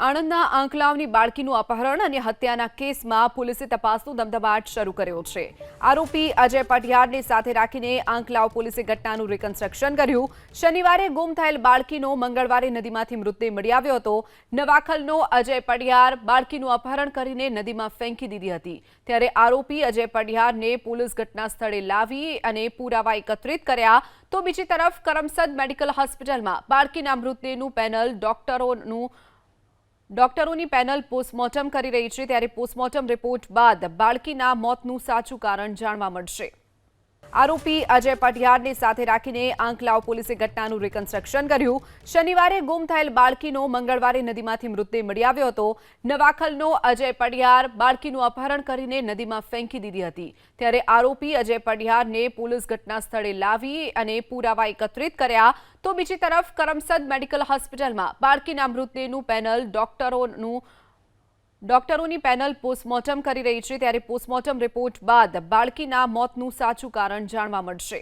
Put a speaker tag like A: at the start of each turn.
A: આણંદના આંકલાવની બાળકીનું અપહરણ અને હત્યાના કેસમાં પોલીસે તપાસનો ધમધમાટ શરૂ કર્યો છે. આરોપી અજય પટિયારને સાથે રાખીને આંકલાવ પોલીસે ઘટનાનું રિકન્સ્ટ્રક્શન કર્યું. શનિવારે ગુમ થયેલ બાળકીનો મંગળવારે નદીમાંથી મૃતદેહ મળી આવ્યો હતો. નવાખલનો અજય પડિયાર બાળકીનું અપહરણ કરીને નદીમાં ફેંકી દીધી હતી. ત્યારે આરોપી અજય પડિયારને પોલીસ ઘટના સ્થળે લાવી અને પુરાવા એકત્રિત કર્યા. તો બીજી તરફ કરમસદ મેડિકલ હોસ્પિટલમાં બાળકીના મૃતદેહનું પેનલ ડોક્ટરોનું ડોક્ટરોની પેનલ પોસ્ટમોર્ટમ કરી રહી છે. ત્યારે પોસ્ટમોર્ટમ રિપોર્ટ બાદ બાળકીના મોતનું સાચું કારણ જાણવા મળશે. આરોપી અજય પટિયારને સાથે રાખીને આંકલાવ પોલીસે ઘટનાનું રિકન્સ્ટ્રક્શન કર્યું. શનિવારે ગુમ થયેલ બાળકીનો મંગળવારે નદીમાંથી મૃતદેહ મળી આવ્યો હતો. નવાખલનો અજય પટિયાર બાળકીનું અપહરણ કરીને નદીમાં ફેંકી દીધી હતી. ત્યારે આરોપી અજય પટિયારને પોલીસ ઘટના સ્થળે લાવી અને પુરાવા એકત્રિત કર્યા. તો બીજી તરફ કરમસદ મેડિકલ હોસ્પિટલમાં બાળકીના મૃતદેહનું પેનલ ડોક્ટરોનું ડોક્ટરોની પેનલ પોસ્ટમોર્ટમ કરી રહી છે. ત્યારે પોસ્ટમોર્ટમ રિપોર્ટ બાદ બાળકીના મોતનું સાચું કારણ જાણવા મળશે.